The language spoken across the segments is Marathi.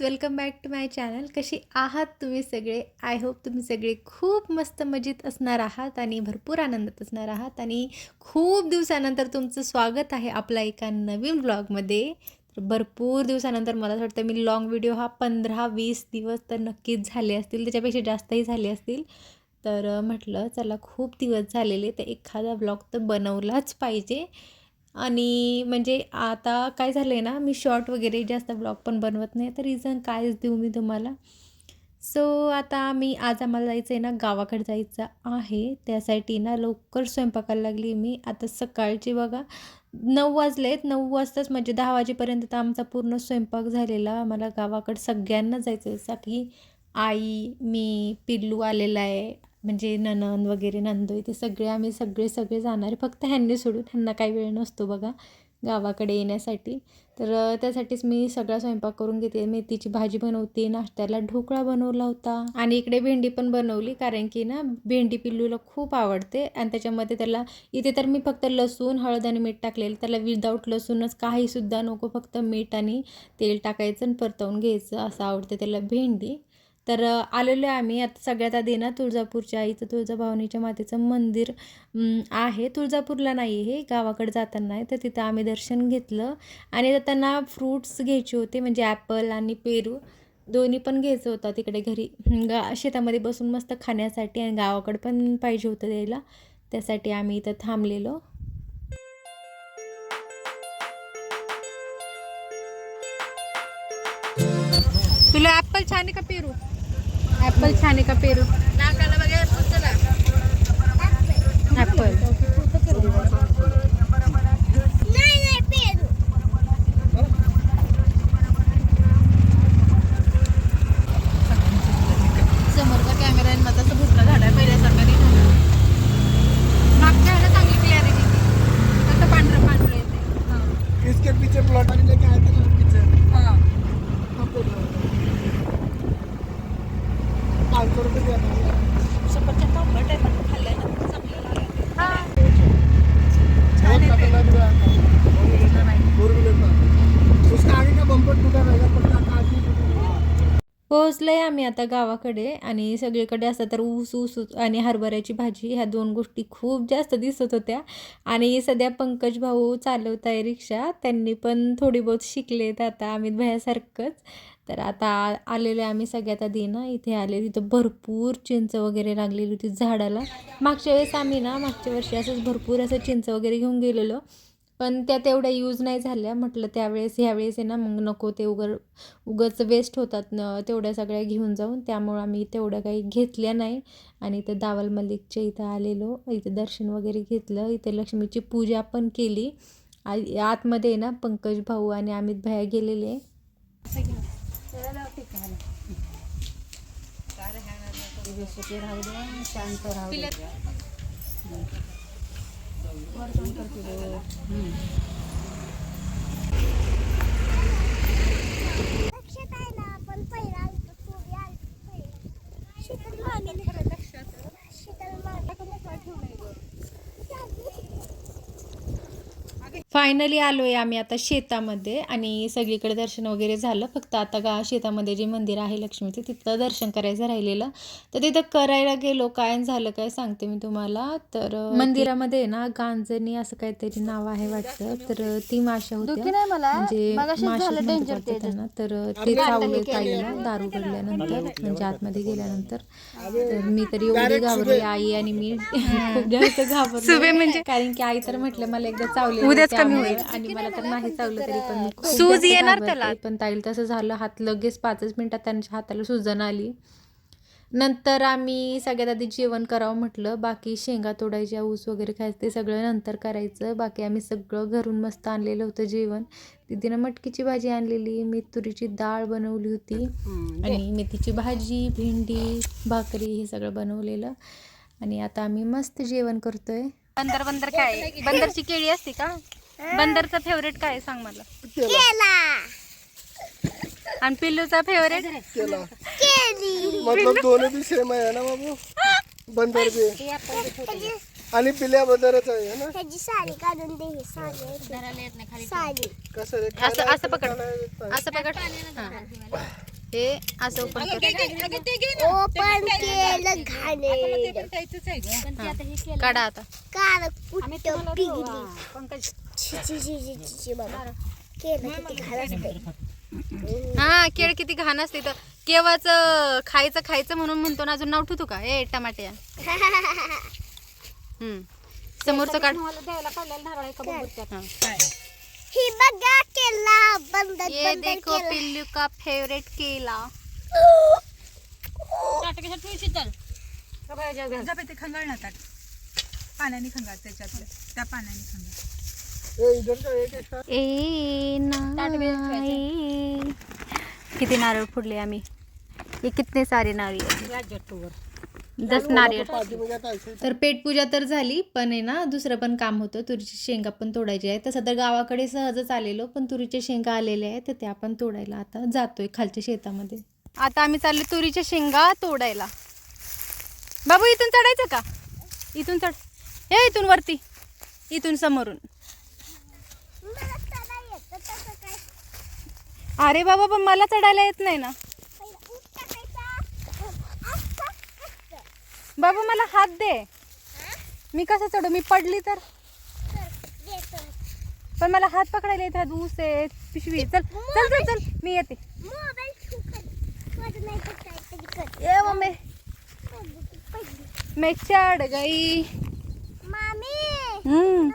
Welcome back to my channel कशी आहात तुम्ही सगळे? आय होप तुम्ही सगळे खूप मस्त मजेत असणार आहात आणि भरपूर आनंदात असणार आहात. आणि खूप दिवसानंतर तुमचं स्वागत आहे आपल्या एका नवीन ब्लॉगमध्ये तर भरपूर दिवसानंतर मला असं वाटतं मी लॉंग व्हिडिओ हा पंधरा वीस दिवस तर नक्कीच झाले असतील. त्याच्यापेक्षा जास्तही झाले असतील. तर म्हटलं चला खूप दिवस झालेले तर एखादा ब्लॉग तर बनवलाच पाहिजे. आणि म्हणजे आता काय झालं आहे ना मी शॉर्ट वगैरे जास्त ब्लॉग पण बनवत नाही तर रिझन कायच देऊ मी तुम्हाला. सो आता मी आज आम्हाला जायचं आहे ना गावाकडे जायचं आहे. त्यासाठी ना लवकर स्वयंपाकाला लागली मी. आता सकाळची बघा नऊ वाजले आहेत नऊ वाजताच म्हणजे दहा वाजेपर्यंत तर आमचा पूर्ण स्वयंपाक झालेला. आम्हाला गावाकडे सगळ्यांना जायचं आहे की आई मी पिल्लू आलेला आहे. म्हणजे ननंद वगैरे नंदोय ते सगळे आम्ही सगळे सगळे जाणार फक्त ह्यांनी सोडून ह्यांना काही वेळ नसतो बघा गावाकडे येण्यासाठी. तर त्यासाठीच मी सगळा स्वयंपाक करून घेते. मेथीची भाजी बनवते नाश्त्याला ढोकळा बनवला होता. आणि इकडे भेंडी पण बनवली कारण की ना भेंडी पिल्लूला खूप आवडते. आणि त्याच्यामध्ये त्याला इथे तर मी फक्त लसूण हळद आणि मीठ टाकलेलं. त्याला विदाऊट लसूणच काहीसुद्धा नको. फक्त मीठ आणि तेल टाकायचं आणि परतवून घ्यायचं असं आवडते त्याला भेंडी. तर आलेलो आहे आम्ही. आता सगळ्यात आधी ना तुळजापूरच्या आईचं तुळजाभवानीच्या मातेचं मंदिर आहे. तुळजापूरला नाही हे गावाकडे जाताना आहे. तर तिथं आम्ही दर्शन घेतलं. आणि जाताना फ्रूट्स घ्यायचे होते म्हणजे ॲपल आणि पेरू दोन्ही पण घ्यायचं होतं तिकडे घरी. गा शेतामध्ये बसून मस्त खाण्यासाठी आणि गावाकडे पण पाहिजे होतं द्यायला. त्यासाठी आम्ही इथं थांबलेलो. तुला ॲपल छान आहे का पेरू? ॲपल छान आहे का पेरू? ॲपल पोहोचलोय आम्ही आता गावाकडे आणि सगळीकडे असं तर ऊस ऊस ऊस आणि हरभऱ्याची भाजी ह्या दोन गोष्टी खूप जास्त दिसत होत्या. आणि सध्या पंकज भाऊ चालवत आहे रिक्षा. त्यांनी पण थोडी बहुत शिकलेत आता अमित भयासारखंच तर आता आलेले आम्ही सगळ्यात आधी ना इथे आले तिथं भरपूर चिंच वगैरे लागलेली होती झाडाला. मागच्या वेळेस आम्ही ना मागच्या वर्षी असंच भरपूर असं चिंच वगैरे घेऊन गेलेलो. पण त्या तेवढ्या यूज नाही झाल्या. म्हटलं त्यावेळेस ह्यावेळेस आहे ना मग नको ते उगर उगाच वेस्ट होतात न तेवढ्या सगळ्या घेऊन जाऊन. त्यामुळं आम्ही तेवढ्या काही घेतल्या नाही. आणि इथं दावल मलिकच्या इथं आलेलो. इथं दर्शन वगैरे घेतलं. इथे लक्ष्मीची पूजा पण केली. आ- आतमध्ये आहे ना पंकज भाऊ आणि अमित भैया गेलेले. लक्षात Marcan terkibu. फायनली आलो आहे आम्ही आता शेतामध्ये आणि सगळीकडे दर्शन वगैरे झालं. फक्त आता गा शेतामध्ये जे मंदिर आहे लक्ष्मीचं तिथं दर्शन करायचं राहिलेलं. तर तिथं करायला गेलो काय झालं काय सांगते मी तुम्हाला. तर मंदिरामध्ये ना गांजणी असं काहीतरी नाव आहे वाटतं. तर ती माशा होत्या. म्हणजे त्यांना. तर ते चावले ताईला दारू गडल्यानंतर म्हणजे आतमध्ये गेल्यानंतर. तर मी तरी एवढी घाबरली आई आणि मी. खूप जास्त घाबरले. म्हणजे कारण की आई तर म्हटलं मला एकदा चावले कमी होईल. आणि मला तर नाही चावलं तरी पण मी खूप सूज येणार त्याला? पण ताईला तसं झालं. हात लगेच पाचच मिनिटात त्यांच्या हाताला सुजन आली. नंतर आम्ही सगळ्यात आधी जेवण करावं म्हटलं. बाकी शेंगा तोडायच्या ऊस वगैरे खायचं ते सगळं नंतर करायचं. बाकी आम्ही सगळं घरून मस्त आणलेलं होतं जेवण. तिथीनं मटकीची भाजी आणलेली मी तुरीची डाळ बनवली होती. आणि मेथीची भाजी भेंडी भाकरी हे सगळं बनवलेलं. आणि आता आम्ही मस्त जेवण करतोय. बंदर बंदर काय? बंदरची केळी असते का? बंदरचा फेवरेट काय आहे? सांग मला. केला. आणि पिल्लूचा फेवरेट केला. केली. मतलब दोनों भी सेम है ना बाबू? बंदर भी आणि पिल्या बंदरच आहे ना? त्याची साडी काढून दे ही साडी आहे ती. साडी. कसं रे असं असं पकड. असं पकड. हा. हे असं ओपन कर. ओपन केलं घाणे काढा आता. कार कुठं पिगली छी छी छी छी छी छी बाबा केलं किती घाण असते हा केळ किती घाण असते तर. केव्हाच खायचं खायचं म्हणून म्हणतो ना अजून नाव ठेवतो का? ए टमाटे. हम्म. समोरचं काढ. हा. ही बघा केला बंदर ये देखो केला. पिल्लू का फेवरेट केला. ते खंगाळ ना ताट पाण्याने खंगाळ त्याच्यातलं. त्या पाण्याने खंगाळ. ए, इधर का एक extra. ए नाई. किती नारळ फोडले आम्ही. ये कितने सारे नारियल दस ऐकू. तर पेटपूजा तर झाली पण आहे ना दुसरं पण काम होतं. तुरीची शेंगा पण तोडायची आहे. तसं तर गावाकडे सहजच आलेलो पण तुरीच्या शेंगा आलेल्या आहेत तर त्या आपण तोडायला आता जातोय खालच्या शेतामध्ये. आता आम्ही चालले तुरीच्या शेंगा तोडायला. बाबू इथून चढायचं का? इथून चढ. हे इथून वरती. इथून समोरून मला चढा येतं तसं काय अरे बाबा पण मला चढायला येत नाही ना. बाबा मला हात दे. मी कसं चढू? मी पडली तर? पण मला हात पकडायला येत हात ऊस आहे पिशवी. चल चल चल चल. मी येते. ये मम्मी. मैं चढ गई. हम्म.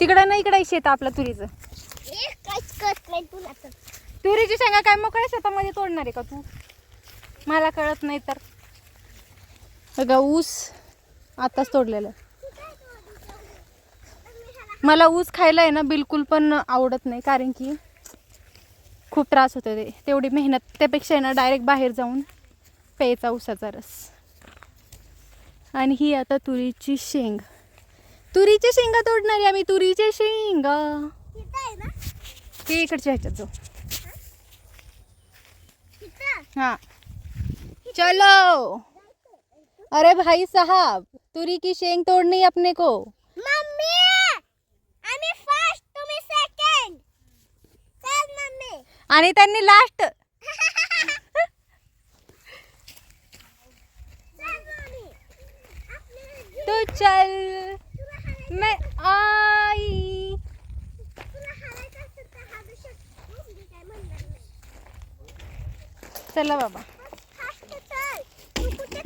तिकडं नाही इकडं शेत आपलं तुरीचं. काहीच कळत नाही तुला तर. तुरीची शेंगा काय मोकळ्या शेतामध्ये तोडणार आहे का तू? मला कळत नाही तर. बघा ऊस आताच तोडलेलं. मला ऊस खायला आहे ना बिलकुल पण आवडत नाही कारण की खूप त्रास होतो ते. तेवढी मेहनत त्यापेक्षा आहे ना डायरेक्ट बाहेर जाऊन प्यायचा ऊसाचा रस. आणि ही आता तुरीची शेंग. तुरीच्या शेंगा तोडणार आम्ही तुरीच्या शेंगा. तिथं आहे ना? ते इकडच्या ह्याच्यात जाऊ. हाँ। चलो। अरे भाई साहब तुरी की शेंग तोड़नी अपने को। मम्मी फ़र्स्ट तुम्ही सेकंड चल मम्मी। आणि त्यांनी लास्ट तू चल। मैं आई। चला बाबा.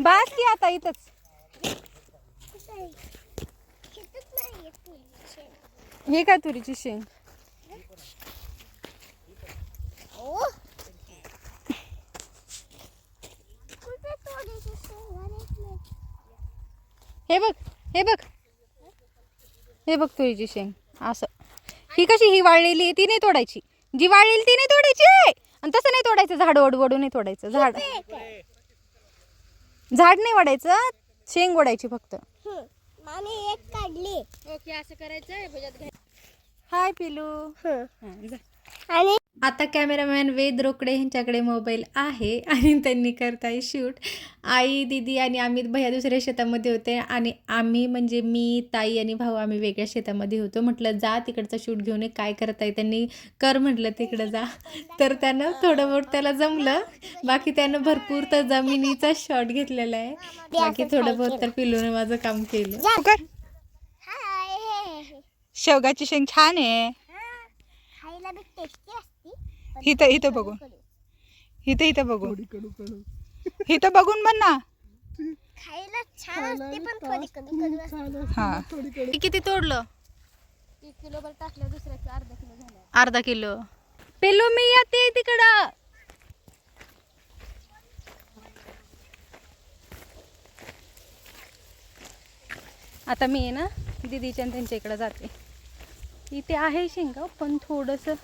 बस की आता इथंच. हे काय तुरीची शेंग? हे बघ हे बघ. हे बघ तुरीची शेंग. असं. ही कशी ही वाळलेली आहे ती नाही तोडायची. जी वाळलेली ती नाही तोडायची आणि तसं नाही तोडायचं झाड ओढ ओढू नाही तोडायचं झाड. झाड नाही वाढायचं शेंग ओढायची फक्त. हं, मामी एक काढली. ओके असं करायचं हाय पिलू. आणि आता कॅमेरामॅन वेद रोकडे यांच्याकडे मोबाईल आहे आणि त्यांनी करताय शूट. आई दिदी आणि अमित भैया दुसऱ्या शेतामध्ये होते आणि आम्ही म्हणजे मी ताई आणि भाऊ आम्ही वेगळ्या शेतामध्ये होतो. म्हटलं जा तिकडचा शूट घेऊन ये. काय करताय? त्यांनी कर म्हटलं तिकडं जा. तर त्यानं थोडं बहुत त्याला जमलं. बाकी त्यानं भरपूर तर जमिनीचा शॉट घेतलेला आहे. बाकी थोडं बहुत तर पिलूने माझं काम केलं. हाय शेवगाची शेंग छान आहे. इथं इथं बघून. इथं इथं बघून थोडी कडू कडू इथं बघून म्हण ना. खायला छान असते पण थोडी कडू कडू असते. हा. थोडी कडू हे किती तोडलं? एक किलो भर टाकलं दुसऱ्याचं अर्धा किलो झालं. अर्धा किलो. पिल्लू मी येते तिकडं. आता मी आहे ना दीदीच्या आणि त्यांच्या इकडं जाते. इथे आहे शेंगा पण थोडंसं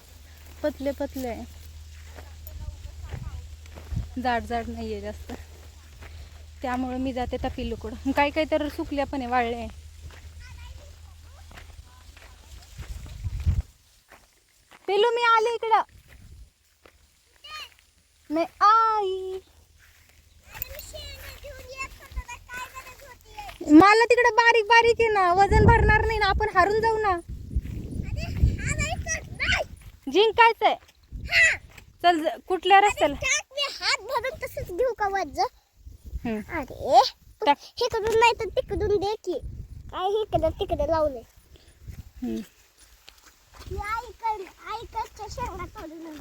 पतले पतले आहे. जाड जाड नाही आहे जास्त. त्यामुळे मी जाते त्या पिल्लूकडं काही काही तर सुकल्या पण आहे वाळल्या आहे. पिल्लू मी आले इकडं. मी आई. मला तिकडं बारीक बारीक आहे ना वजन भरणार नाही ना आपण हारून जाऊ ना. जिंकायचंय चल ज- कुठल्या रस्त्याला टाक मी घेऊ का वज हम्म. अरे टाक. इकडून नाही तर तिकडून दे की काय इकडं तिकडे लावले हम्म. आईकड आईकडच्या शेंगा तोडून आण.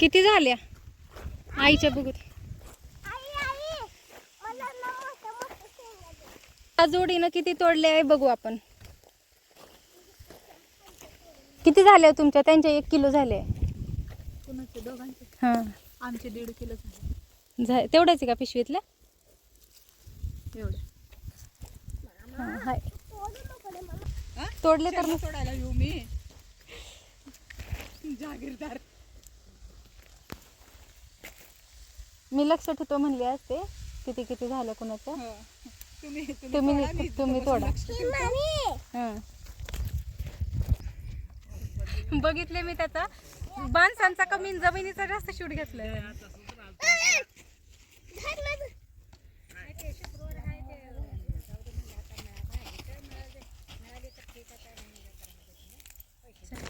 किती झाल्या आईच्या बघू दे. आई आई मला ना मोठ्या मोठ्या शेंगा दे. त्या जोडीनं किती तोडले आहे बघू आपण किती झाले हो तुमच्या? त्यांच्या एक किलो झाले. कुणाचे? दोघांचे. हां. आमचे दीड किलो झाले. झा तेवढ्याच आहे का पिशवीतल्या एवढे. हां हाय. तोडले तर शेंगा तोडायला येऊ मी. जागीरदार. मी लक्ष ठेवतो म्हणली असते. किती किती झालं कुणाचं? हो. तुम्ही तुम्ही मी तुम्ही इथं तोडा. लक्ष हां. बघितले मी त्याचा. माणसांचा कमी जमिनीचा जास्त शूट घेतलाय.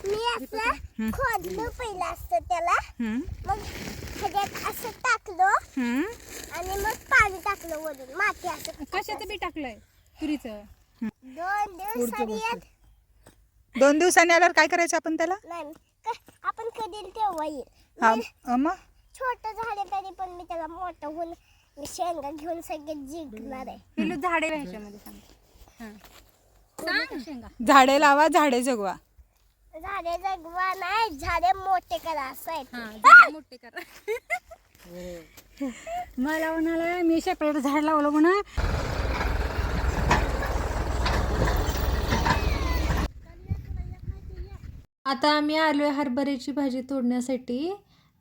मी असं खोदलं पहिलं असतं त्याला. मग ह्याच्यात असं टाकलं. आणि मग पाणी टाकलं वरून माती असं. कशाचं बी टाकलंय तुरीचं? दोन दिवसांनी येत दोन दिवसांनी आल्यावर काय करायचं आपण त्याला? नाही क- आपण कधी तेव्हा येईल हा मग? छोटं झालं तरी पण मी त्याला मोठं होऊन मी शेंगा घेऊन सगळे जिंकणार आहे. पिल्लू झाडे ह्याच्यामध्ये सांग. हां. सांग. शेंगा? झाडे लावा झाडे जगवा. झाडे जगवा नाही झाडे मोठे करा असं आहे ते. हां झाडे मोठे करा. मला म्हणाला मी सेपरेट झाड लावलं म्हणा आता आम्ही आलो आहे हरभऱ्याची भाजी तोडण्यासाठी.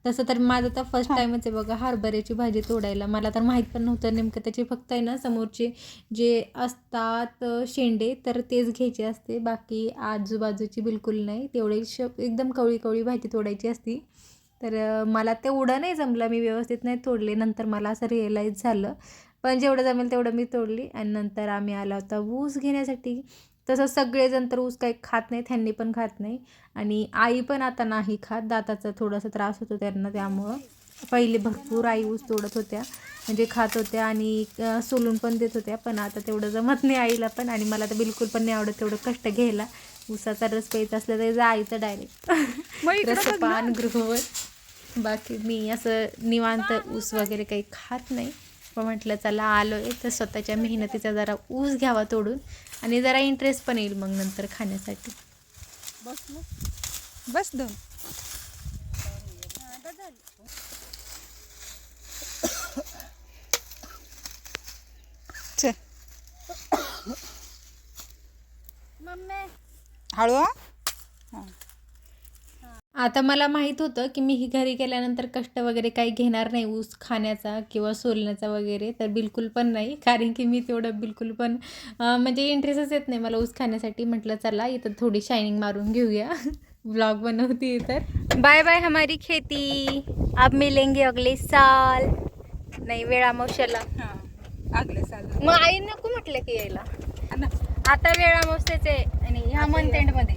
तसं तर माझं तर फर्स्ट टाईमच आहे बघा हरभऱ्याची भाजी तोडायला. मला तर माहीत पण नव्हतं नेमकं त्याची फक्त आहे ना समोरचे जे असतात शेंडे तर तेच घ्यायचे असते. बाकी आजूबाजूची बिलकुल नाही. तेवढे श एकदम कवळी कवळी भाजी तोडायची असती. तर मला तेवढं नाही जमलं. मी व्यवस्थित नाही तोडले. नंतर मला असं रिअलाईज झालं. पण जेवढं जमेल तेवढं मी तोडली. आणि नंतर आम्ही आला होता ऊस घेण्यासाठी. तसं सगळेजण तर ऊस काही खात नाहीत ह्यांनी पण खात नाही. आणि आई पण आता नाही खात दाताचा थोडासा त्रास होतो त्यांना त्यामुळं पहिले भरपूर आई ऊस तोडत होत्या. म्हणजे खात होत्या आणि सोलून पण देत होत्या पण आता तेवढं जमत नाही आईला पण आणि मला तर बिलकुल पण नाही आवडत तेवढं कष्ट घ्यायला. ऊसाचा रस प्यायचा असला तरी जायचं डायरेक्ट मग इकडं बघ ना. रसपान गृहवर बाकी मी असं निवांत ऊस वगैरे काही खात नाही. पण म्हटलं चला आलो आहे तर स्वतःच्या मेहनतीचा जरा ऊस घ्यावा तोडून आणि जरा इंटरेस्ट पण येईल मग नंतर खाण्यासाठी. बस दोन. चल. मम्मी. हळू हा. आता मला माहीत होतं की मी ही घरी गेल्यानंतर कष्ट वगैरे काही घेणार नाही ऊस खाण्याचा किंवा सोलण्याचा वगैरे तर बिलकुल पण नाही. कारण की मी तेवढं बिलकुल पण म्हणजे इंटरेस्टच येत नाही मला ऊस खाण्यासाठी. म्हटलं चला इथं थोडी शायनिंग मारून घेऊया. ब्लॉग बनवते तर बाय बाय हमारी खेती. अब मिलेंगे अगले साल. नाही वेळा मौशाला हा आगले साल. मग आई नको म्हटलं की यायला. आता वेळा मौसेचे आणि ह्या मंथ एंडमध्ये.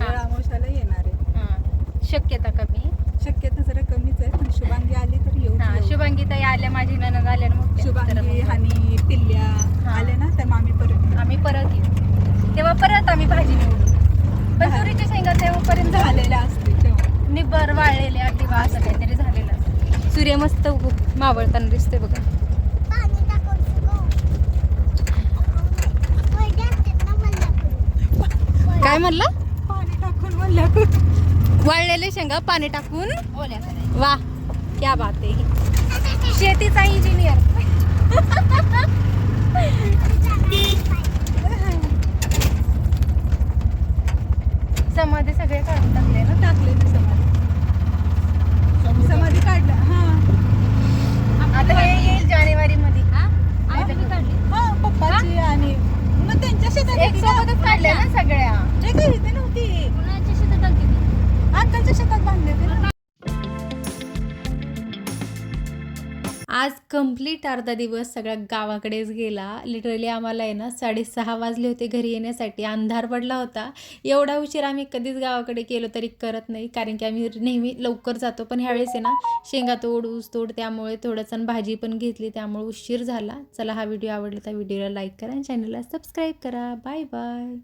वेळा अमावस्याला येणार शक्यता कमी शक्यता जरा कमीच आहे पण शुभांगी आली तर येऊ हां. शुभांगी ताई आल्या माझी ननद आल्या ना. तर शुभांगी मग आणि पिल्ल्या हा. आले ना तर मग आम्ही परत येऊ. आम्ही परत येऊ तेव्हा परत आम्ही भाजी निवडू पण तुरीच्या शेंगा तेव्हापर्यंत झाले झालेल्या असते तेव्हा निब्बर वाळलेल्या किंवा असं काहीतरी झालेलं असतं. सूर्य मस्त उग- मावळताना दिसतोय बघा. काय म्हणलं पाणी टाकून म्हणलं वाळलेले शेंगा पाणी टाकून. वा क्या बात आहे. शेतीचा इंजिनियर समाधी सगळे काढून टाकले ना टाकले मी समाधी. समाधी काढल्या हा. आता हे येईल जानेवारी मध्ये हा पप्पाची आणि मग त्यांच्या शेतात काढल्या ना सगळ्या. आज कंप्लीट अर्धा दिवस सगळ्या गावाकडेच गेला. लिटरली आम्हाला आहे ना साडेसहा वाजले होते घरी येण्यासाठी. अंधार पडला होता. एवढा उशीर आम्ही कधीच गावाकडे केलो तरी करत नाही. कारण की आम्ही नेहमी लवकर जातो. पण ह्यावेळेस आहे ना शेंगा तोड ऊस तोड त्यामुळे थोडंसं भाजी पण घेतली. त्यामुळे उशीर झाला. चला हा व्हिडिओ आवडला तर व्हिडिओला लाईक करा आणि चॅनलला सबस्क्राईब करा. Bye bye